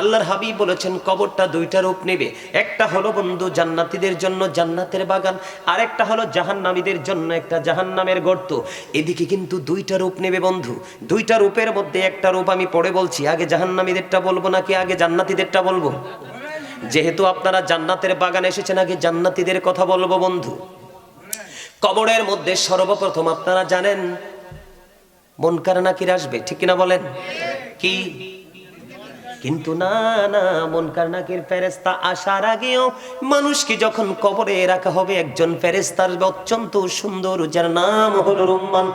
আল্লাহর হাবিব বলেছেন, কবরটা দুইটা রূপ নেবে। একটা হলো বন্ধু জান্নাতীদের জন্য জান্নাতের বাগান আর একটা হলো জাহান্নামীদের জন্য একটা জাহান্নামের গর্ত। এদিকে কিন্তু দুইটা রূপ নেবে বন্ধু। দুইটা রূপের মধ্যে একটা রূপ আমি পড়ে বলছি, আগে জাহান্নামীদেরটা বলব নাকি আগে জান্নাতীদেরটা বলব? যেহেতু আপনারা জান্নাতের বাগান এসেছেন, আগে জান্নাতীদের কথা বলব বন্ধু। কবরের মধ্যে সর্বপ্রথম আপনারা জানেন মনকার নাকির আসবে, ঠিক কিনা বলেন? কি? কিন্তু না না মনকার নাকির ফেরেস্তা আসার আগেও মানুষকে যখন কবরে রাখা হবে, একজন ফেরেস্তার অত্যন্ত সুন্দর যার নাম হলো রুম্মান।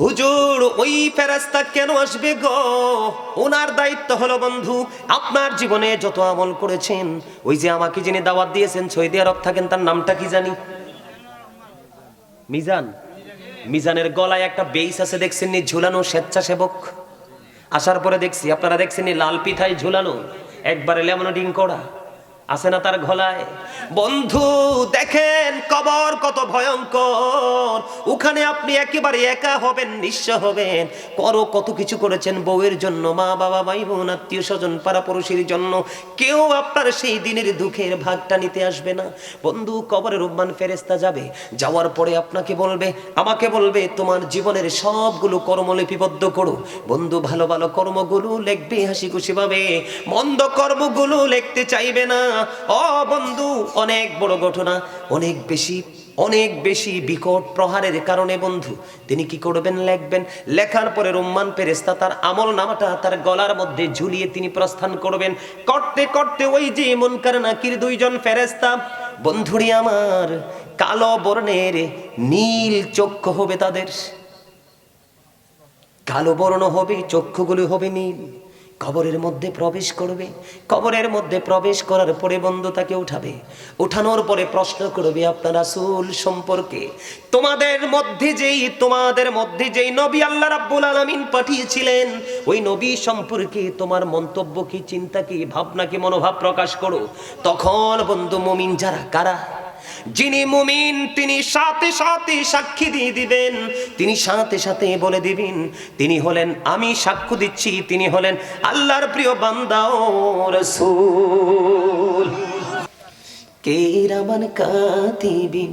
হুজুর, ওই ফেরেস্তা কেন আসবে গো? ওনার দায়িত্ব হলো, বন্ধু, আপনার জীবনে যত আমল করেছেন, ওই যে আমাকে যিনি দাওয়াত দিয়েছেন সৌদি আরব থাকেন, তার নামটা কি জানি? মিজান। মিজানের গলায় একটা বেইস আছে দেখছেন নি ঝুলানো স্বেচ্ছাসেবক। আসার পরে দেখছি আপনারা দেখছেন লাল পিঠায় ঝুলানো একবারে লেমন ডিং করা আছে না তার গলায়? বন্ধু, দেখেন কবর কত ভয়ঙ্কর। ওখানে আপনি একেবারে একা হবেন, নিঃস্ব হবেন। করো কত কিছু করেছেন বউয়ের জন্য, মা, বাবা ভাই বোন আত্মীয় স্বজন পাড়াপড়শির জন্য। কেউ আপনার সেই দিনের দুঃখের ভাগটা নিতে আসবে না। বন্ধু কবরে রুম্মান ফেরেস্তা যাবে। যাওয়ার পরে আপনাকে বলবে, আমাকে বলবে, তোমার জীবনের সবগুলো কর্ম লিপিবদ্ধ করো। বন্ধু, ভালো ভালো কর্মগুলো লিখবে হাসি খুশি ভাবে মন্দ কর্মগুলো লিখতে চাইবে না। ও বন্ধু, অনেক বড় ঘটনা, অনেক বেশি অনেক বেশি বিকট প্রহারের কারণে বন্ধু। তিনি কি করবেন লিখবেন? লেখার পরে রুম্মান ফেরেস্তা তার আমল নামাটা তার গলার মধ্যে ঝুলিয়ে তিনি প্রস্থান করবেন। করতে করতে ওই যে মনকার নাকির দুইজন ফেরেস্তা বন্ধুরি আমার, কালো বর্ণের নীল চক্ষু হবে তাদের। কালো বর্ণ হবে, চক্ষুগুলি হবে নীল। কবরের মধ্যে প্রবেশ করবে। কবরের মধ্যে প্রবেশ করার পরে বন্ধু তাকে উঠাবে। উঠানোর পরে প্রশ্ন করবে, আপনার রাসূল সম্পর্কে তোমাদের মধ্যে যেই, তোমাদের মধ্যে যেই নবী আল্লাহ রাব্বুল আলামিন পাঠিয়েছিলেন, ওই নবী সম্পর্কে তোমার মন্তব্য কি, চিন্তা কি, ভাবনা কি, মনোভাব প্রকাশ করো। তখন বন্ধু মুমিন যারা, কারা? যিনি মুমিন, তিনি সাথে সাথে সাক্ষী দিয়ে দিবেন। তিনি সাথে সাথে বলে দিবেন, তিনি হলেন আমি সাক্ষ্য দিচ্ছি, তিনি হলেন আল্লাহর প্রিয় বান্দা ও রাসূল। কে রামান কাতিবিন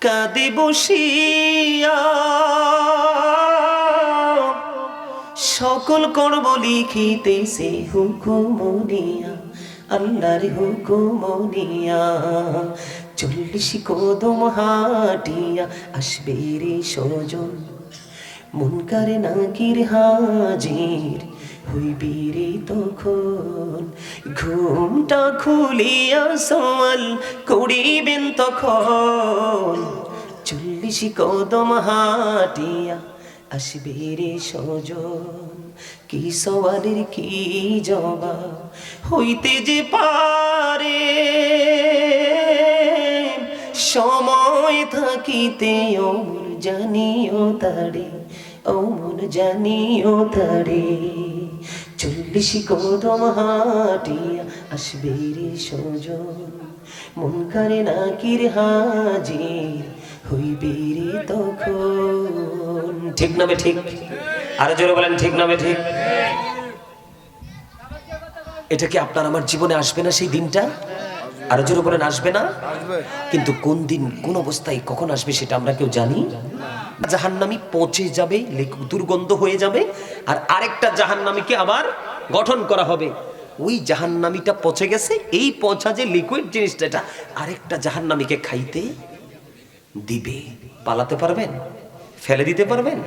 কাঁদে বসিয়া সকল করব লিখিতেছে হুকুমনিয়া আল্লাহর হুকুমনিয়া চল্লিশ কদম হাটিয়া আসবে রে সজন মুনকারে নাকির হাজির হইবি রে তখন। ঘুমটা খুলিয়া সওয়াল করিবেন তখন। চল্লিশ কদম হাটিয়া আসবে রে সজন কি সওয়ালের কি জবাব হইতে যে পারে? সময় থাকিতে অমর জানিও তারে, অমর জানিও তারে। চল্লিশ কদম হাটিয়া আসবে রে সজন মন করে নাকির হাজির হইবে রে তখন। ঠিক নামে ঠিক? আরও জোরে বলেন, ঠিক নামে ঠিক? এটা কি আপনার আমার জীবনে আসবে না সেই দিনটা? আরও জোরে বলেন, আসবে না? কিন্তু কোন দিন, কোন অবস্থায় কখন আসবে সেটা আমরা কেউ জানি? জাহান্নামি পচে যাবে দুর্গন্ধ হয়ে যাবে, আর আরেকটা জাহান্নামীকে আবার গঠন করা হবে। ওই জাহান্নামীটা পচে গেছে, এই পচা যে লিকুইড জিনিসটা এটা, আরেকটা জাহান্নামীকে খাইতে দিবে। পালাতে পারবেন? ফেলে দিতে পারবেন?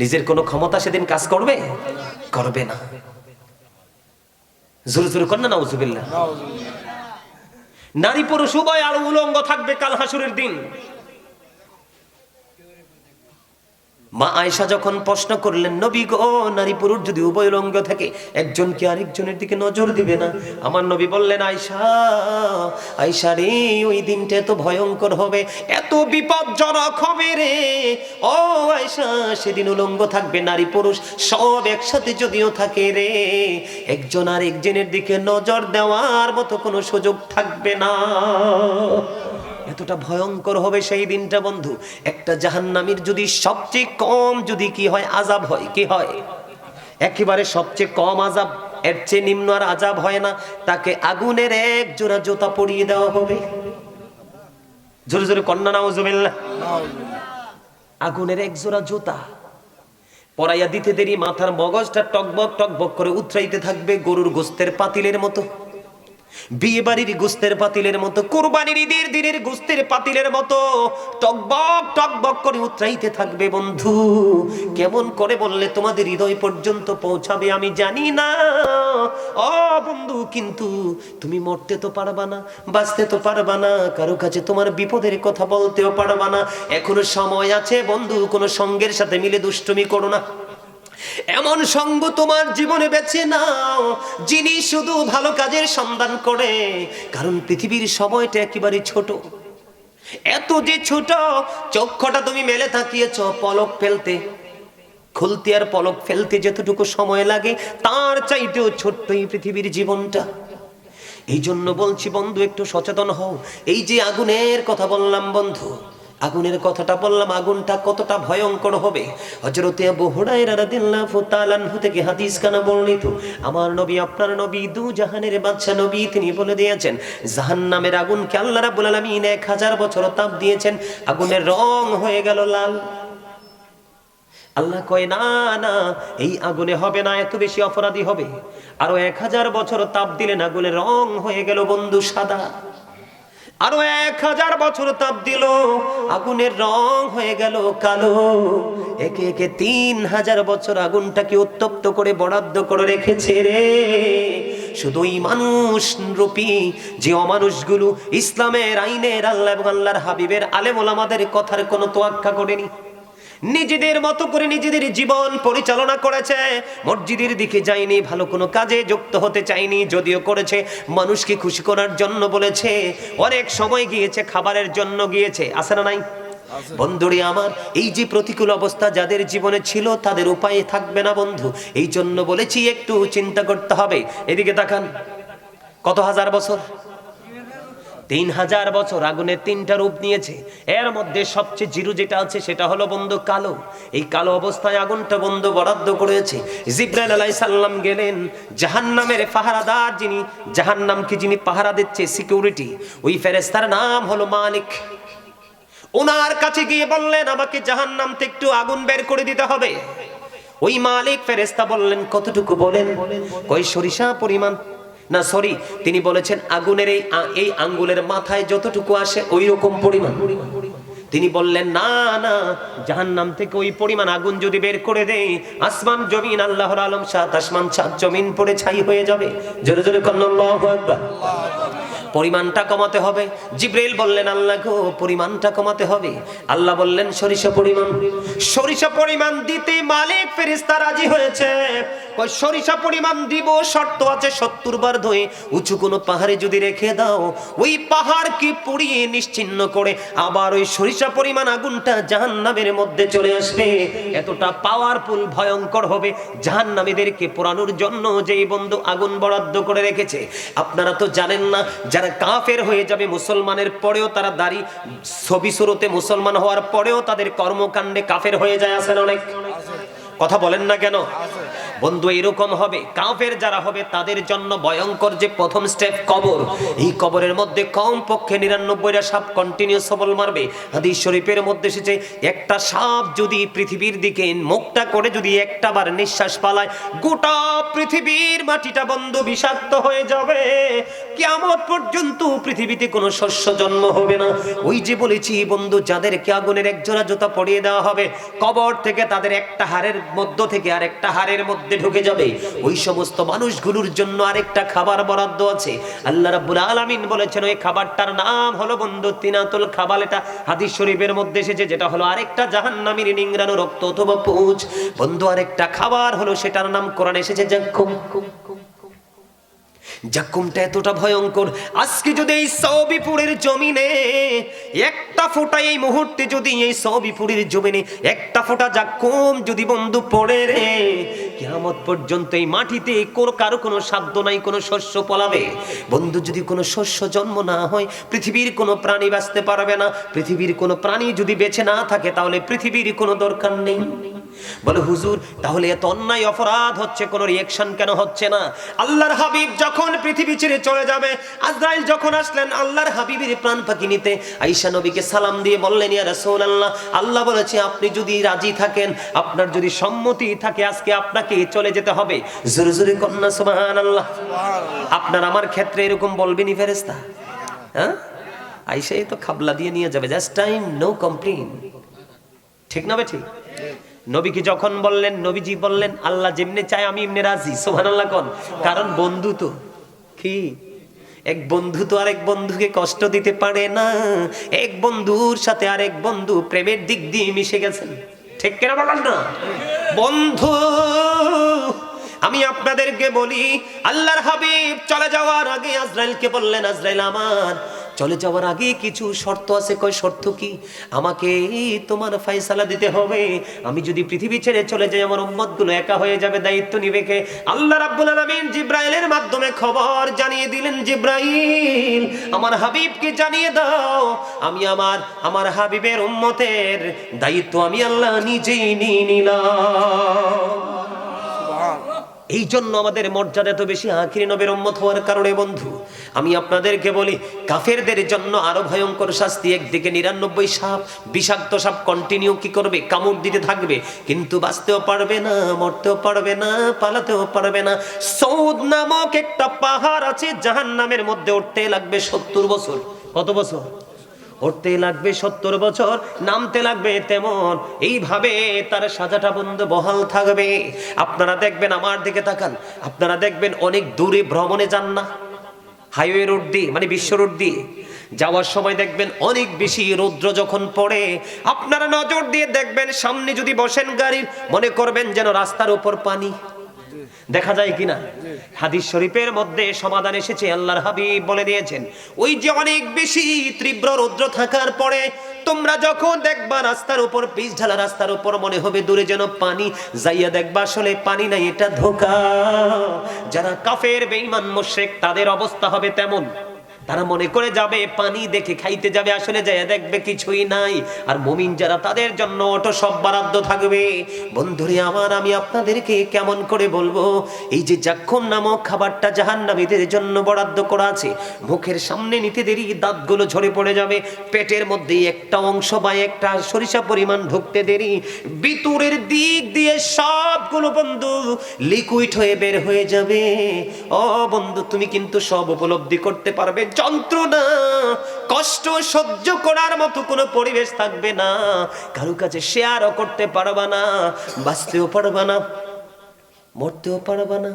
নিজের কোনো ক্ষমতা সেদিন কাজ করবে? করবে না। জোরে জোরে কর না নাউজুবিল্লাহ। নারী পুরুষ উভয় আর উলঙ্গ থাকবে কাল হাসুরের দিন। মা আয়েশা যখন প্রশ্ন করলেন, নবী গো, নারী পুরুষ যদি উভয় লঙ্গ থাকে একজন কি আরেকজনের দিকে নজর দিবে না? আমার নবী বললেন, আয়েশা আয়সা রে, ওই দিনটা এত ভয়ঙ্কর হবে, এত বিপজ্জনক হবে রে। ও আয়সা সেদিন উলঙ্গ থাকবে, নারী পুরুষ সব একসাথে যদিও থাকে রে, একজন আর একজনের দিকে নজর দেওয়ার মতো কোনো সুযোগ থাকবে না। এতটা ভয়ঙ্কর হবে সেই দিনটা বন্ধু? একটা জাহান্নামীর যদি সবচেয়ে কম যদি কি হয়, আজাব হয়, কি হয়? একেবারে সবচেয়ে কম আজাব, এর চেয়ে নিম্ন আর আজাব হয় না। তাকে আগুনের এক জোড়া জুতা পরিয়ে দেওয়া হবে। জোরে জোরে কন্যা, নাউজুবিল্লাহ। আগুনের এক জোড়া জুতা পরাইয়া দিতে দেরি, মাথার মগজটা টকবক টকবক করে উতরাইতে থাকবে গরুর গোস্তের পাতিলের মতো। বিয়ে বাড়ির গোস্তের পাতিলের মতো, কোরবানির ঈদের দিনের গোস্তের পাতিলের মতো টকবক টকবক করে উতরাইতে থাকবে বন্ধু। কেমন করে বললে তোমাদের হৃদয় পর্যন্ত পৌঁছাবে আমি জানি না। ও বন্ধু, কিন্তু তুমি মরতে তো পারবা না, বাঁচতে তো পারবা না, কারও কাছে তোমার বিপদের কথা বলতেও পারবা না। এখনও সময় আছে বন্ধু, কোনো সঙ্গের সাথে মিলে দুষ্টুমি করো না। এমন সঙ্গ তোমার জীবনে বেছে নাও, যিনি শুধু ভালো কাজের সন্ধান করে। কারণ পৃথিবীর সময়টা একেবারে ছোট। এত যে ছোট, চক্ষটা তুমি মেলে থাকিয়েছ পলক ফেলতে। খুলতে আর পলক ফেলতে যতটুকু সময় লাগে, তার চাইতেও ছোট্ট এই পৃথিবীর জীবনটা। এই জন্য বলছি বন্ধু, একটু সচেতন হও। এই যে আগুনের কথা বললাম বন্ধু আগুনের কথাটা বললাম, আগুনটা কতটা ভয়ঙ্কর হবে? হজরতে আবু হুরায়রা রাদিয়াল্লাহু তাআলা আনহু থেকে হাদিস কানা বর্ণিত, আমার নবী, আপনার নবী দু জাহানের বাদশা নবী, তিনি বলে দিয়েছেন, জাহান্নামের আগুনকে আল্লাহ রাব্বুল আলামিন 1000 বছর তাপ দিয়েছেন, আগুনের রং হয়ে গেল লাল। আল্লাহ কয়, না না, এই আগুনে হবে না, এত বেশি অপরাধী হবে। আরও এক হাজার বছর তাপ দিলেন, আগুনের রং হয়ে গেল বন্ধু সাদা। আরও এক হাজার বছর তাপ দিল, আগুনের রং হয়ে গেল কালো। একে একে তিন হাজার বছর আগুনটাকে উত্তপ্ত করে বরাদ্দ করে রেখেছে রে। শুধু এই মানুষ রূপী, যে অমানুষগুলো ইসলামের আইনের আল্লাহ আল্লাহর হাবিবের আলেম ওলামাদের কথার কোনো তোয়াক্কা করেনি। নিজেদের মতো করে নিজেদের জীবন পরিচালনা করেছে। মসজিদের দিকে যায়নি ভালো কোনো কাজে যুক্ত হতে চায়নি যদিও করেছে। মানুষকে খুশি করার জন্য বলেছে অনেক সময় গিয়েছে খাবারের জন্য গিয়েছে। আছে না নাই? বন্ধুরে আমার এই যে প্রতিকূল অবস্থা যাদের জীবনে ছিল তাদের উপায়ে থাকবে না বন্ধু। এই জন্য বলেছি একটু চিন্তা করতে হবে। এদিকে তাকান। কত হাজার বছর? তিন হাজার বছর আগুনের তিনটা রূপ নিয়েছে। এর মধ্যে সবচেয়ে জিরু যেটা আছে, সেটা হলো বন্ধু কালো। এই কালো অবস্থায় আগুনটা বন্ধু বরাদ্দ করেছে। জিব্রাইল আলাই সাল্লাম গেলেন, জাহান্নামের পাহারাদার যিনি জাহান্নামকে যিনি পাহারা দিচ্ছে সিকিউরিটি ওই ফেরেস্তার নাম হলো মালিক ওনার কাছে গিয়ে বললেন, আমাকে জাহান্নাম থেকে একটু আগুন বের করে দিতে হবে। ওই মালিক ফেরেস্তা বললেন, কতটুকু বলেন? কই সরিষা পরিমাণ না সরি তিনি বলেছেন, আগুনের এই এই আঙ্গুলের মাথায় যতটুকু আসে ওই রকম পরিমাণ। তিনি বললেন, না না জাহান নাম থেকে ওই পরিমাণ আগুন যদি বের করে দেয় আসমান, জমিন, আল্লাহর আলম, সাত আসমান, সাত জমিন পড়ে ছাই হয়ে যাবে। জোরে জোরে কন্নাল্লাহু পরিমাণটা কমাতে হবে। জিব্রাইল বললেন, আল্লাহ গো, পরিমাণটা কমাতে হবে? আল্লাহ বললেন, সরিষা পরিমাণ। সরিষা পরিমাণ দিতে মালিক ফেরেশতা রাজি হয়েছে। কই সরিষা পরিমাণ দিব, শর্ত আছে সত্তর বার ধুয়ে। উঁচু কোনো পাহাড়ে যদি রেখে দাও, ওই পাহাড়কে পুড়িয়ে নিশ্চিন্ন করে আবার ওই সরিষা পরিমাণ আগুনটা জাহান্নামের মধ্যে চলে আসবে? এতটা পাওয়ারফুল ভয়ঙ্কর হবে। জাহান্নামীদেরকে পোড়ানোর জন্য যেই বন্ধু আগুন বরাদ্দ করে রেখেছে, আপনারা তো জানেন না যারা কাফের হয়ে যাবে মুসলমানের পরেও তারা দাড়ি ছবি শুরুতে মুসলমান হওয়ার পরেও তাদের কর্মকাণ্ডে কাফের হয়ে যায় আসেন অনেক? কথা বলেন না কেন? বন্ধু, এরকম হবে। কাফের যারা হবে, তাদের জন্য ভয়ঙ্কর যে প্রথম স্টেপ, কবর। এই কবরের মধ্যে কম পক্ষে নিরানব্বইটা সাপ কন্টিনিউ সবল মারবে। হাদিস শরীফের মধ্যে এসেছে, একটা সাপ যদি পৃথিবীর দিকে মুখটা করে যদি একটা বার নিঃশ্বাস পালায়, গোটা পৃথিবীর মাটিটা বন্ধ বিষাক্ত হয়ে যাবে। কিয়ামত পর্যন্ত পৃথিবীতে কোনো শস্য জন্ম হবে না। ওই যে বলেছি, বন্ধু, যাদেরকে আগুনের একজোড়া জুতা পরিয়ে দেওয়া হবে, কবর থেকে তাদের একটা হারের মধ্য থেকে আর একটা হারের মধ্যে ঢুকে যাবে। ওই সমস্ত মানুষগুলোর জন্য আরেকটা খাবার বরাদ্দ আছে। আল্লাহ রাব্বুল আলামিন বলেছেন, ওই খাবারটার নাম হলো বন্ধু তিনাতুল খাবাল। এটা হাদিস শরীফের মধ্যে এসেছে, যেটা হলো আরেকটা জাহান্নামীর নিংরানো রক্ত অথবা পুঁজ। বন্ধু, আরেকটা খাবার হলো, সেটার নাম কোরআন এসেছে জাক্কুম জাকুমটা এতটা ভয়ঙ্কর। আজকে যদি এই সৌবিপুরের জমিনে একটা ফোঁটা এই মুহূর্তে যদি এই সৌবিপুরের জমিনে একটা ফোঁটা জাকুম যদি বন্ধু পড়ে রে, কিয়ামত পর্যন্ত এই মাটিতে কোনো কারও কোনো সাধ্য নাই, কোনো শস্য পলাবে। বন্ধু, যদি কোনো শস্য জন্ম না হয়, পৃথিবীর কোনো প্রাণী বাঁচতে পারবে না। পৃথিবীর কোনো প্রাণী যদি বেঁচে না থাকে, তাহলে পৃথিবীর কোনো দরকার নেই। বলে হুজুর তাহলে এত অন্যায় অপরাধ হচ্ছে কোনো রিয়েকশন কেন হচ্ছে না? আল্লাহর হাবিব যখন পৃথিবী ছেড়ে চলে যাবে আজরাইল যখন আসলেন আল্লাহর হাবিবের প্রাণ পাখি নিতে আইসা নবীকে সালাম দিয়ে বললেন ইয়া রাসূলুল্লাহ আল্লাহ বলেছে আপনি যদি রাজি থাকেন আপনার যদি সম্মতি থাকে আজকে আপনাকে চলে যেতে হবে। জোরে জোরে কন্যা সুবহানাল্লাহ। আপনার আমার ক্ষেত্রে এরকম বলবেনি ফেরেশতা? হ্যাঁ? আইসাই তো খাবলা দিয়ে নিয়ে যাবে জাস্ট টাইম নো কমপ্লেন ঠিক না বে ঠিক। নবীকে যখন বললেন, নবীজি বললেন, আল্লাহ যেমনি চায় আমি এমনি রাজি সোহান আল্লাহ কন। কারণ বন্ধু তো। কি? এক বন্ধু তো আরেক বন্ধুকে কষ্ট দিতে পারে না। এক বন্ধুর সাথে আরেক বন্ধু প্রেমের দিক দিয়ে মিশে গেছেন। ঠিক কেনা বলেন না? বন্ধু, আমি আপনাদেরকে বলি, আল্লাহর হাবিব চলে যাওয়ার আগে আজরাইলকে বললেন, আজরাইল আমার চলে যাওয়ার আগে কিছু শর্ত আছে, কয় শর্ত কি? আমাকে তোমার ফাইসালা দিতে হবে। আমি যদি পৃথিবী ছেড়ে চলে যাই, আমার উম্মতগুলো একা হয়ে যাবে, দায়িত্ব নিবে কে? আল্লাহ রাব্বুল আলামিন জিব্রাইলের মাধ্যমে খবর জানিয়ে দিলেন, জিব্রাইল, আমার হাবিবকে জানিয়ে দাও, আমি আমার আমার হাবিবের উম্মতের দায়িত্ব আমি আল্লাহ নিজেই নিয়ে নিলাম। এই জন্য আমাদের মর্যাদা এত বেশি আখিরি নবের উম্মত হওয়ার কারণে, বন্ধু। আমি আপনাদেরকে বলি, কাফেরদের জন্য আরও ভয়ঙ্কর শাস্তি একদিকে নিরানব্বই সাপ, বিষাক্ত সাপ কন্টিনিউ কি করবে, কামড় দিতে থাকবে, কিন্তু বাঁচতেও পারবে না, মরতেও পারবে না, পালাতেও পারবে না। সৌদ নামক একটা পাহাড় আছে জাহান নামের মধ্যে উঠতে লাগবে সত্তর বছর। কত বছর? উঠতে লাগবে সত্তর বছর, নামতে লাগবে তেমন। এইভাবে তার সাজাটা বন্ধ বহাল থাকবে। আপনারা দেখবেন আমার দিকে তাকান। আপনারা দেখবেন অনেক দূরে ভ্রমণে যান না। হাইওয়ে রোড দিয়ে মানে বিশ্ব রোড দিয়ে। যাওয়ার সময় দেখবেন অনেক বেশি রৌদ্র যখন পড়ে। আপনারা নজর দিয়ে দেখবেন, সামনে যদি বসেন গাড়ির, মনে করবেন যেন রাস্তার উপর পানি। দেখা যায় কিনা? হাদিস শরীফের মধ্যে সমাধান এসেছে, আল্লাহর হাবিব বলে দিয়েছেন, ওই যে অনেক বেশি তীব্র রৌদ্র থাকার পরে তোমরা যখন দেখবা রাস্তার উপর পিস ঢালা রাস্তার উপর, মনে হবে দূরে যেন পানি, যাইয়া দেখবা আসলে পানি নাই, এটা ধোকা। যারা কাফের, বেঈমান, মুশরিক, তাদের অবস্থা হবে তেমন। তারা মনে করে যাবে, পানি দেখে খাইতে যাবে, আসলে যায়, দেখবে কিছুই নাই। আর মুমিন যারা তাদের জন্য অটো সব বরাদ্দ থাকবে। বন্ধুরে আমার, আমি আপনাদেরকে কেমন করে বলব? এই যে যাক্ষণ নামক খাবারটা জাহান্নামীদের জন্য বরাদ্দ করা আছে, মুখের সামনে নিতে দেরি, দাঁতগুলো ঝরে পড়ে যাবে, পেটের মধ্যে একটা অংশ বা একটা সরিষা পরিমাণ ঢুকতে দেরি। বিতুরের দিক দিয়ে সবগুলো বন্ধু লিকুইড হয়ে বের হয়ে যাবে। ও বন্ধু, তুমি কিন্তু সব উপলব্ধি করতে পারবে। যন্ত্রণা, কষ্ট সহ্য করার মতো কোনো পরিবেশ থাকবে না। কারও কাছে শেয়ারও করতে পারবা না, বাঁচতেও পারবা না, মরতেও পারবা না।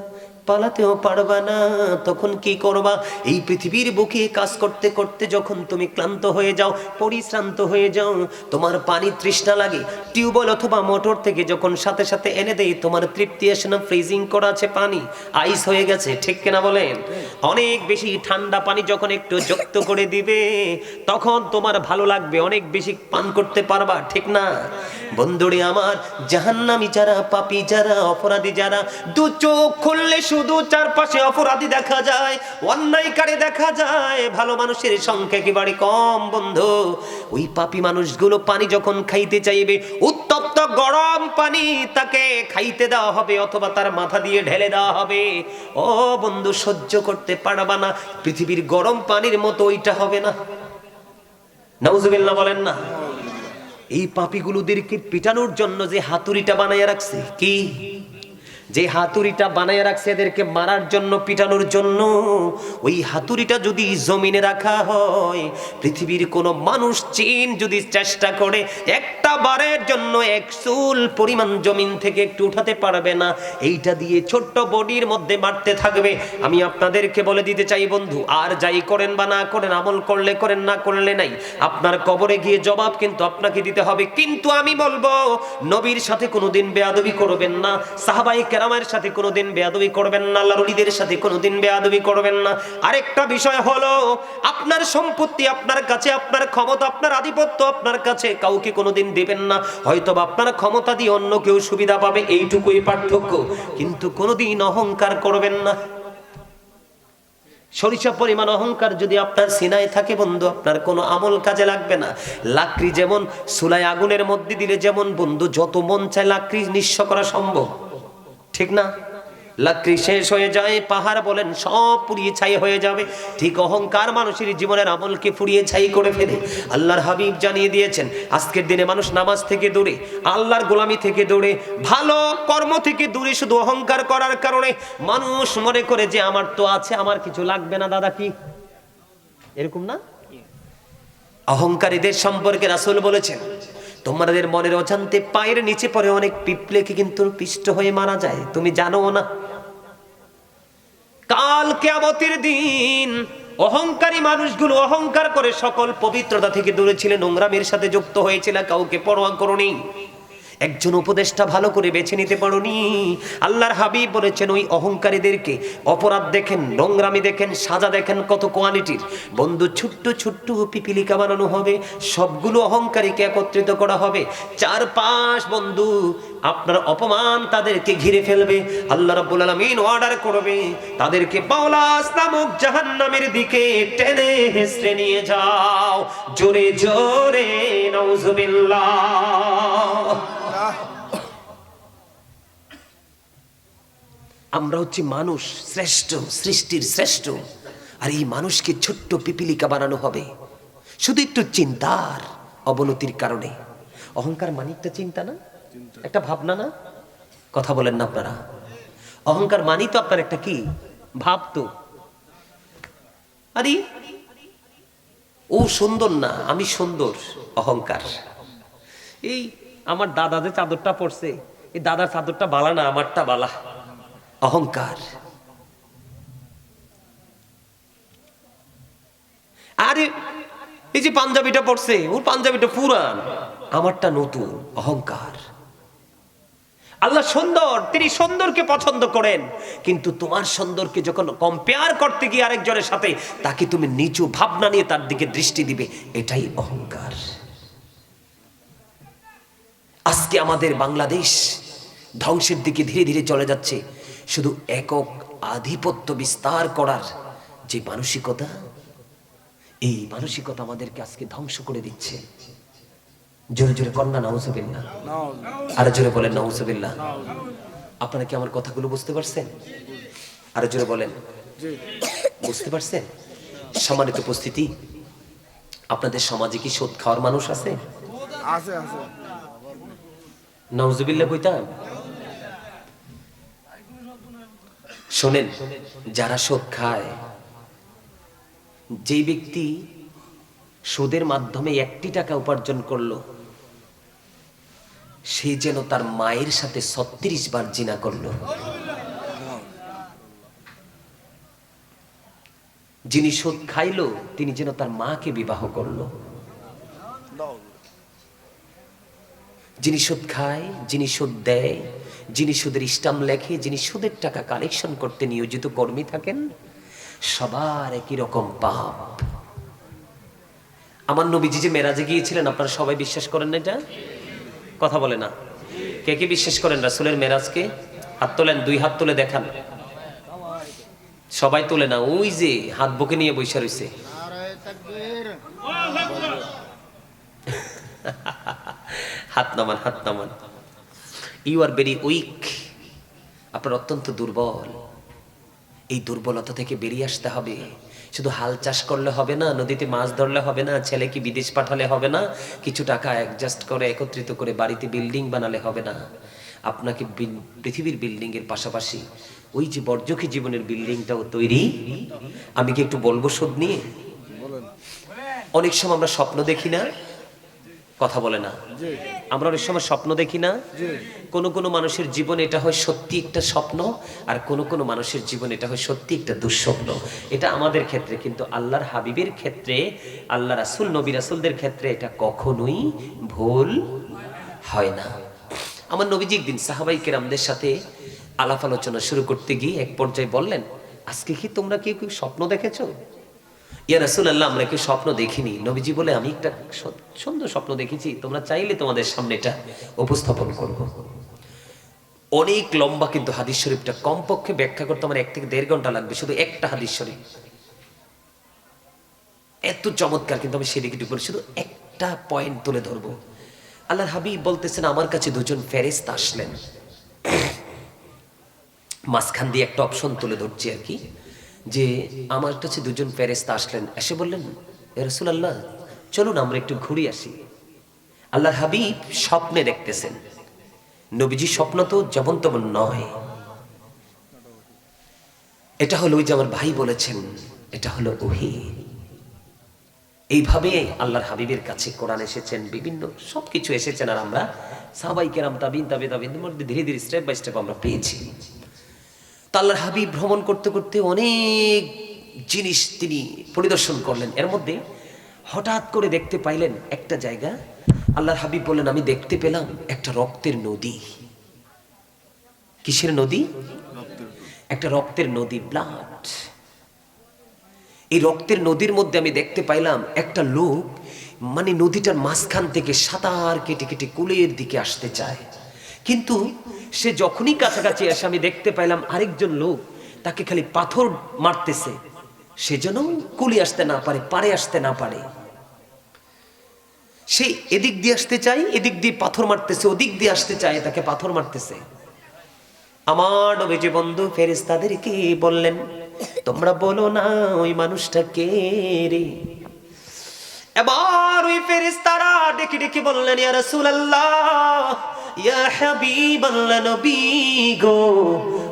পালাতেও পারবা না, তখন কি করবা? এই পৃথিবীর বুকে কাজ করতে করতে যখন তুমি ক্লান্ত হয়ে যাও, পরিশ্রান্ত হয়ে যাও, তোমার পানি তৃষ্ণা লাগে। টিউবওয়েল অথবা মোটর থেকে যখন সাথে সাথে এনে দেই তোমার তৃপ্তি আসে না, ফ্রিজিং করা আছে পানি। আইস হয়ে গেছে, ঠিক কিনা বলেন? অনেক বেশি ঠান্ডা পানি যখন একটু যুক্ত করে দিবে, তখন তোমার ভালো লাগবে, অনেক বেশি পান করতে পারবা, ঠিক না? বন্ধুরে আমার, জাহান্নামি যারা, পাপী যারা, অপরাধী যারা, দু চোখ খুললে শুধু চারপাশে অপরাধী দেখা যায়, অন্যায়কারী দেখা যায়, ভালো মানুষের সংখ্যা একেবারে কম, বন্ধু। ওই পাপী মানুষগুলো পানি যখন খাইতে চাইবে, উত্তপ্ত গরম পানি তাকে খাইতে দেওয়া হবে অথবা তার মাথা দিয়ে ঢেলে দেওয়া হবে। ও বন্ধু, সহ্য করতে পারবা না, পৃথিবীর গরম পানির মতো ওইটা হবে না। নাউজুবিল্লাহ বলেন না। এই পাপিগুলোদেরকে পিটানোর জন্য যে হাতুড়িটা বানাইয়া রাখছে কি? যে হাতুড়িটা বানাইয়া রাখছে এদেরকে মারার জন্য, পিটানোর জন্য, ওই হাতুড়িটা যদি জমিনে রাখা হয়, পৃথিবীর কোনো মানুষ চীন যদি চেষ্টা করে একটা বারের জন্য এক চুল পরিমাণ জমিন থেকে একটু উঠাতে পারবে না, এইটা দিয়ে ছোট্ট বডির মধ্যে মারতে থাকবে। আমি আপনাদেরকে বলে দিতে চাই বন্ধু, আর যাই করেন বা না করেন, আমল করলে করেন, না করলে নাই, আপনার কবরে গিয়ে জবাব কিন্তু আপনাকে দিতে হবে। কিন্তু আমি বলব, নবীর সাথে কোনোদিন বেয়াদবি করবেন না সাহাবাই কেরামের সাথে কোনোদিন বেয়াদবি করবেন না লালুলিদের সাথে কোনোদিন বেয়াদবি করবেন না। আরেকটা বিষয় হলো, আপনার সম্পত্তি আপনার কাছে, আপনার ক্ষমতা, আপনার আধিপত্য আপনার কাছে কাউকে কোনোদিন দেবেন না। হয়তো আপনার ক্ষমতা দিয়ে অন্য কেউ সুবিধা পাবে, এইটুকুই পার্থক্য। কিন্তু কোনোদিন অহংকার করবেন না। সরিষা পরিমাণ অহংকার যদি আপনার সিনায় থাকে বন্ধু, আপনার কোনো আমল কাজে লাগবে না। লাকড়ি যেমন সুলাই আগুনের মধ্যে দিলে যেমন বন্ধু, যত মন চায় লাকড়ি নিঃস্ব করা সম্ভব। ঠিক না? লাকড়ি শেষ হয়ে যায় পাহাড় বলেন সব পুড়িয়ে ছাই হয়ে যাবে। ঠিক অহংকার মানুষের জীবনের আমলকে পুড়িয়ে ছাই করে ফেলে। আল্লাহর হাবিব জানিয়ে দিয়েছেন আজকের দিনে মানুষ নামাজ থেকে দূরে আল্লাহর গোলামি থেকে দূরে ভালো কর্ম থেকে দূরে শুধু অহংকার করার কারণে মানুষ মনে করে যে আমার তো আছে আমার কিছু লাগবে না দাদা কি? এরকম না? অহংকারীদের সম্পর্কে রাসূল বলেছেন তোমাদের মনের অজান্তে পায়ের নিচে পরে অনেক পিঁপড়েকে কিন্তু পিষ্ট হয়ে মারা যায়, তুমি জানো না। কাল কেয়ামতের দিন অহংকারী মানুষগুলো অহংকার করে সকল পবিত্রতা থেকে দূরে ছিল, নোংরামের সাথে যুক্ত হয়েছিল, কাউকে পরোয়া করনি একজন উপদেষ্টা ভালো করে বেছে নিতে পারোনি। আল্লাহর হাবিব বলেছেন, ওই অহংকারীদেরকে অপরাধ দেখেন, নোংরামি দেখেন, সাজা দেখেন কত কোয়ালিটির। বন্ধু, ছোট্ট ছোট্ট পিপিলিকা বানানো হবে, সবগুলো অহংকারীকে একত্রিত করা হবে। চার পাঁচ বন্ধু, আপনার অপমান তাদেরকে ঘিরে ফেলবে। আল্লাহ রাব্বুল আলামিন অর্ডার করবে, তাদেরকে বাউলাস নামক জাহান্নামের দিকে টেনে হেসড়ে নিয়ে যাও। জোরে জোরে, নাউজুবিল্লাহ। আমরা হচ্ছে মানুষ শ্রেষ্ঠ, সৃষ্টির শ্রেষ্ঠ। আর এই মানুষকে ছোট্ট পিপিলিকা বানানো হবে। শুধু একটু চিন্তার অবনতির কারণে। অহংকার মানিকটা চিন্তা না? একটা ভাবনা না? কথা বলেন না আপনারা। অহংকার মানি তো আপনার একটা কি? ভাব তো। আরে, ও সুন্দর না, আমি সুন্দর, অহংকার। এই আমার দাদা যে চাদরটা পড়ছে এই দাদার চাদরটা বালা না, আমারটা বালা। অহংকার। আরে, এই যে পাঞ্জাবিটা পড়ছে ওর পাঞ্জাবিটা পুরান, আমারটা নতুন, অহংকার। আল্লাহ সুন্দর, তিনি সুন্দরকে পছন্দ করেন, কিন্তু তোমার সুন্দরকে যখন কম্পেয়ার করতে গিয়ে আরেকজনের সাথে, তাকে তুমি নিচু ভাবনা নিয়ে তার দিকে দৃষ্টি দিবে, এটাই অহংকার। আজকে আমাদের বাংলাদেশ ধ্বংসের দিকে ধীরে ধীরে চলে যাচ্ছে। শুধু একক আধিপত্য বিস্তার করার যে মানসিকতা, এই মানসিকতা আমাদেরকে আজকে ধ্বংস করে দিচ্ছে। জোরে জোরে কন্যা নাউজুবিল্লাহ। আরও জোরে বলেন, নাউজুবিল্লাহ। আপনারা কি আমার কথাগুলো বুঝতে পারছেন? আরও জোরে বলেন। বুঝতে পারছেন? সম্মানিত উপস্থিতি, আপনাদের সমাজে কি সুদ খাওয়ার মানুষ আছে? আছে আছে। নওজুবিল্লাহ কইতাম? শোনেন, যারা সুদ খায় যে ব্যক্তি সুদের মাধ্যমে একটি টাকা উপার্জন করল, সে যেন তার মায়ের সাথে ছত্রিশ বার জিনা করল। যিনি সুদ খাইলো, তিনি যেন তার মাকে বিবাহ করল। যিনি সুদ খায় যিনি সুদ দেয় যিনি সুদের ইস্টাম লেখে যিনি সুদের টাকা কালেকশন করতে নিয়োজিত কর্মী থাকেন সবার একই রকম পাপ। আমার নবীজি যে মেরাজে গিয়েছিলেন আপনারা সবাই বিশ্বাস করেন না এটা? কথা বলে না। কে কে বিশ্বাস করেন? রাসুলের মেরাজকে? হাত তোলেন দুই হাত তুলে দেখান। সবাই তোলে না ওই যে হাত বুকে নিয়ে বৈশা রয়েছে হাত নামান হাত নামান। ইউ আর ভেরি উইক আপনার অত্যন্ত দুর্বল। এই দুর্বলতা থেকে বেরিয়ে আসতে হবে। শুধু হাল চাষ করলে হবে না নদীতে মাছ ধরলে হবে না ছেলেকে বিদেশ পাঠালে হবে না কিছু টাকা অ্যাডজাস্ট করে একত্রিত করে বাড়িতে বিল্ডিং বানালে হবে না। আপনাকে পৃথিবীর বিল্ডিং এর পাশাপাশি ওই যে বর্জকি জীবনের বিল্ডিংটাও তৈরি। আমি কি একটু বলব শোধ নিয়ে? বলেন। অনেক সময় আমরা স্বপ্ন দেখি না কথা বলে না। আমরা অনেক সময় স্বপ্ন দেখি না। কোনো কোনো মানুষের জীবনে এটা হয় সত্যি একটা স্বপ্ন আর কোনো কোনো মানুষের জীবনে এটা হয় সত্যি একটা দুঃস্বপ্ন। এটা আমাদের ক্ষেত্রে কিন্তু আল্লাহর হাবিবের ক্ষেত্রে আল্লাহ রাসুল নবী রাসুলদের ক্ষেত্রে এটা কখনোই ভুল হয় না। আমার নবীজি একদিন সাহাবাই কেরামদের সাথে আলাপ আলোচনা শুরু করতে গিয়ে এক পর্যায়ে বললেন আজকে কি তোমরা কি কেউ স্বপ্ন দেখেছ? ইয়া রাসূলুল্লাহ, আমরা কি স্বপ্ন দেখিনি। নবীজি বলে, আমি একটা সুন্দর স্বপ্ন দেখেছি, তোমরা চাইলে তোমাদের সামনে এটা উপস্থাপন করব। অনেক লম্বা কিন্তু হাদিস শরীফটা কমপক্ষে ব্যাখ্যা করতে আমার এক থেকে দেড় ঘণ্টা লাগবে, শুধু একটা হাদিস শরীফ। এত চমৎকার কিন্তু আমি সেদিকে একটু শুধু একটা পয়েন্ট তুলে ধরবো। আল্লাহর হাবিব বলতেছেন, আমার কাছে দুজন ফেরেস্তা আসলেন। মাঝখান দিয়ে একটা অপশন তুলে ধরছি আর কি। যে আমার কাছে দুজন ফেরেস্তা আসলেন। এসে বললেন রসুল আল্লাহ চলুন আমরা একটু ঘুরে আসি। আল্লাহর হাবিব স্বপ্নে দেখতেছেন। নবীজি স্বপ্ন তো যেমন তেমন নয় এটা হলো ওই যে আমার ভাই বলেছেন, এটা হলো ওহি। এইভাবে আল্লাহর হাবিবের কাছে কোরআন এসেছেন, বিভিন্ন সবকিছু এসেছেন, আর আমরা সাহাবাই কেরাম, তাবিন তাবে তাবিন ধীরে ধীরে স্টেপ বাই স্টেপ আমরা পেয়েছি। তো আল্লাহর হাবিব ভ্রমণ করতে করতে অনেক জিনিস তিনি পরিদর্শন করলেন। এর মধ্যে হঠাৎ করে দেখতে পাইলেন একটা জায়গা। আল্লাহর হাবিব বললেন, আমি দেখতে পেলাম একটা রক্তের নদী। কিসের নদী? একটা রক্তের নদী ব্লাড এই রক্তের নদীর মধ্যে আমি দেখতে পাইলাম একটা লোক মানে নদীটার মাঝখান থেকে সাঁতার কেটে কেটে কুলের দিকে আসতে চায়। কিন্তু সে যখনই কাছাকাছি আসে আমি দেখতে পাইলাম আরেকজন লোক তাকে খালি পাথর মারতেছে, সে যেন কুলি আসতে না পারে পারে আসতে না পারে। সে এদিক দিয়ে আসতে চায়, এদিক দিয়ে পাথর মারতেছে, ওদিক দিয়ে আসতে চায়, তাকে পাথর মারতেছে। আমার নবীজি বন্ধু ফেরেস্তাদেরকে বললেন, তোমরা বলো না ওই মানুষটা কে রে? এবার ওই ফেরেস তারা ডেকে ডেকে বললেন, ইয়া রাসূলুল্লাহ। ইয়া হাবিবাল্লাহ নবী গো।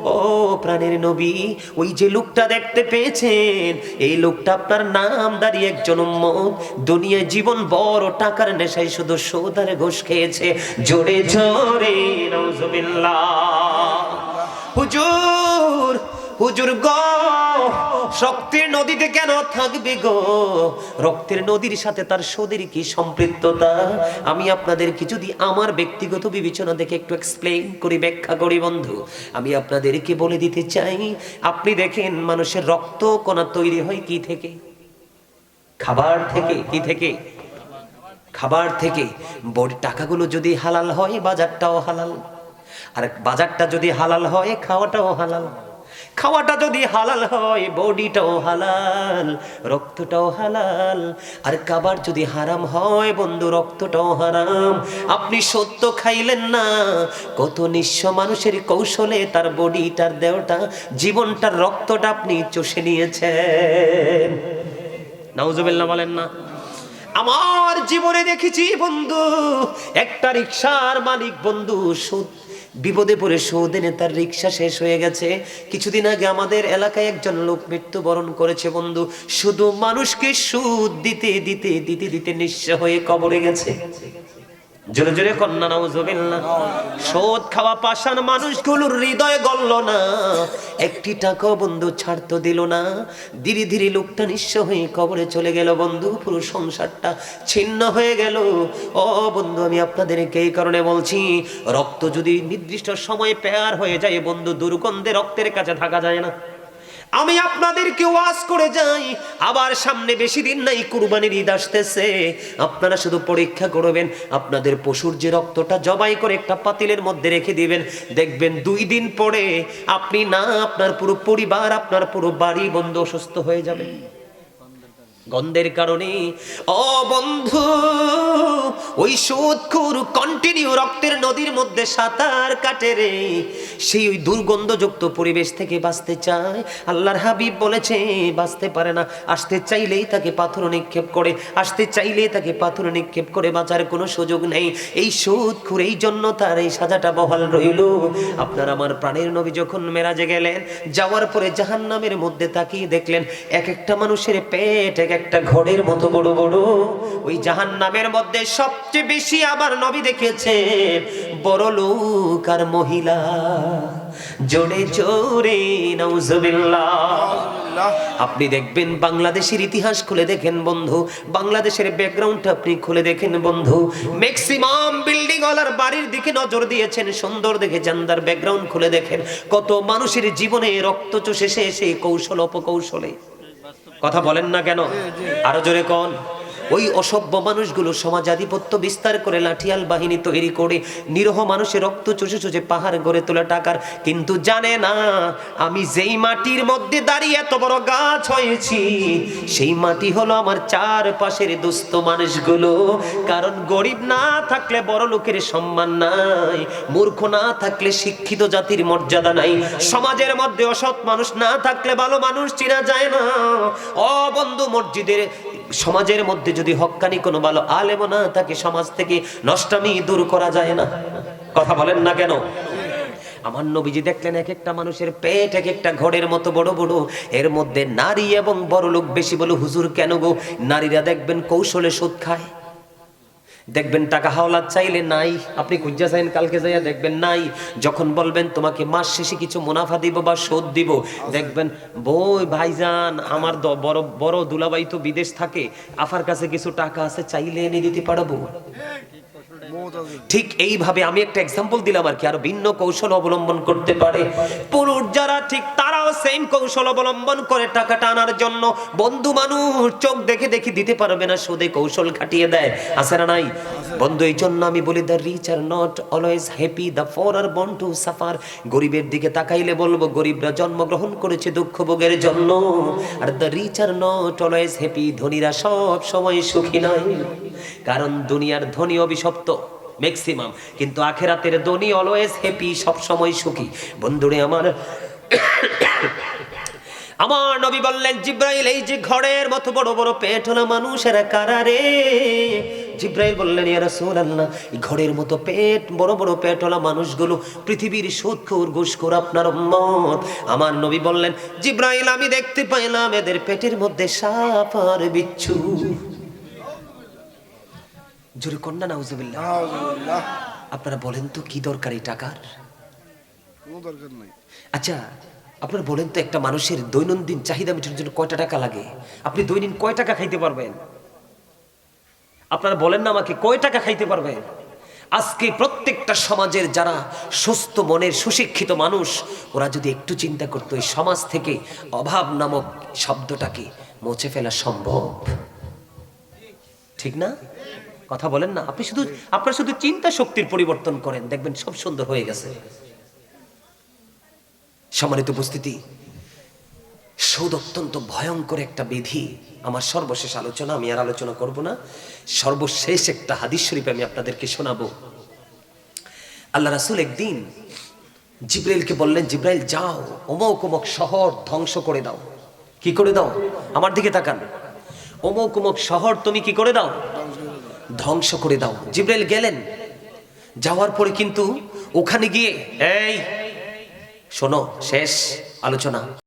ও প্রাণের নবী, ওই যে লোকটা দেখতে পেয়েছেন, এই লোকটা আপনার নাম দাঁড়িয়ে একজন উম্মত দুনিয়া জীবন বড় টাকার নেশায় শুধু সৌদারে ঘোষ খেয়েছে। জোরে জোরে, নাউজুবিল্লাহ। হুজুর হুজুর গো রক্তের নদীতে কেন থাকবে গো? রক্তের নদীর সাথে তার সদের কি সম্পৃক্ততা? আমি আপনাদেরকে যদি আমার ব্যক্তিগত বিবেচনা দেখে একটু এক্সপ্লেইন করি ব্যাখ্যা করি বন্ধু। আমি আপনাদেরকে বলে দিতে চাই, আপনি দেখেন মানুষের রক্ত কণা তৈরি হয় কি থেকে? খাবার থেকে, কি থেকে? খাবার থেকে। বড় টাকাগুলো যদি হালাল হয়, বাজারটাও হালাল। আর বাজারটা যদি হালাল হয়, খাওয়াটাও হালাল। খাওয়াটা যদি হালাল হয়, বডিটাও হালাল, রক্তটাও হালাল। আর খাবার যদি হারাম হয়, বন্ধু, রক্তটাও হারাম। আপনি সত্য খাইলেন না। কত নিঃস্ব মানুষের কৌশলে তার বডিটার দেহটা, জীবনটার রক্তটা আপনি চষে নিয়েছেন। নাউজুবিল্লাহ বলেন না। আমার জীবনে দেখেছি, বন্ধু, একটা রিক্সার মালিক, বন্ধু সুদ বিপদে পড়ে সৌদিনে তার রিক্সা শেষ হয়ে গেছে। কিছুদিন আগে আমাদের এলাকায় একজন লোক মৃত্যুবরণ করেছে বন্ধু। শুধু মানুষকে সুদ দিতে দিতে দিতে দিতে নিঃস্ব হয়ে কবরে গেছে। জোরে জোরে কন্যা, নাউজুবিল্লাহ। সোদ খাওয়া পাষাণ মানুষগুলোর হৃদয় গলল না। একটি টাকাও বন্ধু ছাড়তো দিল না। ধীরে ধীরে লোকটা নিঃস্ব হয়ে কবরে চলে গেল। বন্ধু, পুরো সংসারটা ছিন্ন হয়ে গেল। ও বন্ধু, আমি আপনাদেরকে এই কারণে বলছি, রক্ত যদি নির্দিষ্ট সময় পেয়ার হয়ে যায়, বন্ধু, দুর্গন্ধে রক্তের কাছে থাকা যায় না। আমি আপনাদেরকে ওয়াজ করে যাই। আবার সামনে বেশি দিন নাই কুরবানির ঈদ আসতেছে। আপনারা শুধু পরীক্ষা করবেন, আপনাদের পশুর যে রক্তটা জবাই করে একটা পাতিলের মধ্যে রেখে দিবেন। দেখবেন দুই দিন পরে আপনি না, আপনার পুরো পরিবার, আপনার পুরো বাড়ি বন্ধ, অসুস্থ হয়ে যাবে। গন্ধের কারণে। ও বন্ধু, ওই সুদখুর কন্টিনিউ রক্তের নদীর মধ্যে সাঁতার কাটে রে। সেই ওই দুর্গন্ধযুক্ত পরিবেশ থেকে বাঁচতে চায়। আল্লাহর হাবিব বলেছে, বাঁচতে পারে না। আসতে চাইলেই তাকে পাথর নিক্ষেপ করে, আসতে চাইলেই তাকে পাথর নিক্ষেপ করে বাঁচার কোনো সুযোগ নেই। এই সুদখুর, এই জন্য তার এই সাজাটা বহাল রইল। আপনার আমার প্রাণের নবী যখন মেরাজে গেলেন, যাওয়ার পরে জাহান্নামের মধ্যে তাকিয়ে দেখলেন, এক একটা মানুষের পেট, এক একটা ঘরের মতো বড় বড় ওই জাহান্নামের মধ্যে সবচেয়ে বেশি আবার নবী দেখেছে বড় লোক আর মহিলা। জোরে জোরে আপনি দেখবেন বাংলাদেশের ইতিহাস খুলে দেখেন বন্ধু বাংলাদেশের ব্যাকগ্রাউন্ড আপনি খুলে দেখেন বন্ধু। ম্যাক্সিমাম বিল্ডিং ওয়ালার বাড়ির দিকে নজর দিয়েছেন সুন্দর দেখে জানদার ব্যাকগ্রাউন্ড খুলে দেখেন। কত মানুষের জীবনে রক্ত চষে শেষে কৌশল অপকৌশলে। কথা বলেন না কেন? আরও জোরে কোন। ওই অসভ্য মানুষগুলো সমাজাধিপত্য বিস্তার করে লাঠিয়াল বাহিনী তৈরি করে নিরহ মানুষের রক্ত চুষে চুষে পাহাড় গড়ে তোলা টাকার। কিন্তু জানে না, আমি যেই মাটির মধ্যে দাঁড়িয়ে এত বড় গাছ হয়েছি, সেই মাটি হলো আমার চার পাশের দুস্থ মানুষগুলো। কারণ গরিব না থাকলে বড় লোকের সম্মান নাই, মূর্খ না থাকলে শিক্ষিত জাতির মর্যাদা নাই। সমাজের মধ্যে অসৎ মানুষ না থাকলে ভালো মানুষ চিনা যায় না। অবন্ধু মসজিদের সমাজের মধ্যে যদি হকানি কোনো ভালো আলেম না তাকে সমাজ থেকে নষ্টামি দূর করা যায় না। কথা বলেন না কেন? আমার নবীজি দেখলেন এক একটা মানুষের পেট এক একটা ঘরের মতো বড় বড়। এর মধ্যে নারী এবং বড় লোক বেশি বলে, হুজুর কেন গো? নারীরা দেখবেন কৌশলে সুদ খায়। দেখবেন টাকা হাওলাত চাইলে নাই। আপনি খুঁজা চাইন, কালকে যাইয়া দেখবেন নাই। যখন বলবেন, তোমাকে মাস শেষে কিছু মুনাফা দিব বা সুদ দিব। দেখবেন, বই ভাইজান, আমার বড় বড় দুলাবাই তো বিদেশ থাকে। আফার কাছে কিছু টাকা আছে, চাইলে এনে দিতে পারব। ঠিক এইভাবে আমি একটা এক্সাম্পল দিলাম আর কি, আরও ভিন্ন কৌশল অবলম্বন করতে পারে। পুরুষ যারা ঠিক তারাও সেম কৌশল অবলম্বন করে টাকাটা আনার জন্য বন্ধু মানুষ চোখ দেখে দেখে দিতে পারবে না, সুদে কৌশল খাটিয়ে দেয়। আছে না নাই? বন্ধু এই জন্য আমি বলি the rich are not always happy the poor are born to suffer গরিবের দিকে তাকাইলে বলব, গরিবরা জন্মগ্রহণ করেছে দুঃখ ভোগের জন্য। আর the rich are not always happy ধনীরা সব সময় সুখী নয়। কারণ দুনিয়ার ধনী অভিশপ্ত ম্যাক্সিমাম কিন্তু আখেরাতের ধনী অলওয়েজ হ্যাপি সব সময় সুখী। বন্ধুরে আমার আমার নবী বললেন জিব্রাইল এই যে ঘরের মতো বড় বড় পেট হলো মানুষেরা কারারে। জিব্রাইল বললেন ইয়া রাসূলুল্লাহ এই ঘরের মতো পেট বড় বড় পেট হলো মানুষগুলো পৃথিবীর সুদখোর ঘুষখোর আপনার মত আমার নবী বললেন জিব্রাইল আমি দেখতে পাইলাম এদের পেটের মধ্যে সাপ আর বিচ্ছু। জোরে কন্যা নাউজুবিল্লাহ। আপনারা বলেন তো কি দরকার এই টাকার? কোনো দরকার নাই। আচ্ছা আপনারা বলেন তো একটা মানুষের দৈনন্দিন চাহিদা মেটানোর জন্য কয়টা টাকা লাগে? আপনি দৈনিক কয় টাকা খাইতে পারবেন? আপনারা বলেন না আমাকে কয় টাকা খাইতে পারবেন? আজকে প্রত্যেকটা সমাজের যারা সুস্থ মনের সুশিক্ষিত মানুষ, ওরা যদি একটু চিন্তা করতো এই সমাজ থেকে অভাব নামক শব্দটাকে মুছে ফেলা সম্ভব। ঠিক না? কথা বলেন না। আপনি শুধু, আপনার শুধু চিন্তা শক্তির পরিবর্তন করেন। দেখবেন সব সুন্দর হয়ে গেছে। সম্মানিত উপস্থিতি সুদ অত্যন্ত ভয়ঙ্কর একটা বিধি আমার সর্বশেষ আলোচনা, আমি আর আলোচনা করব না। সর্বশেষ একটা হাদিস শরীফ আমি আপনাদেরকে শোনাবো। আল্লাহ রাসুল একদিন জিব্রাইলকে বললেন, জিব্রাইল, যাও, অমুক অমুক শহর ধ্বংস করে দাও। কি করে দাও? আমার দিকে তাকান। অমুক অমুক শহর তুমি কি করে দাও? ধ্বংস করে দাও। জিব্রাইল গেলেন। যাওয়ার পরে কিন্তু ওখানে গিয়ে, এই শোনো শেষ আলোচনা।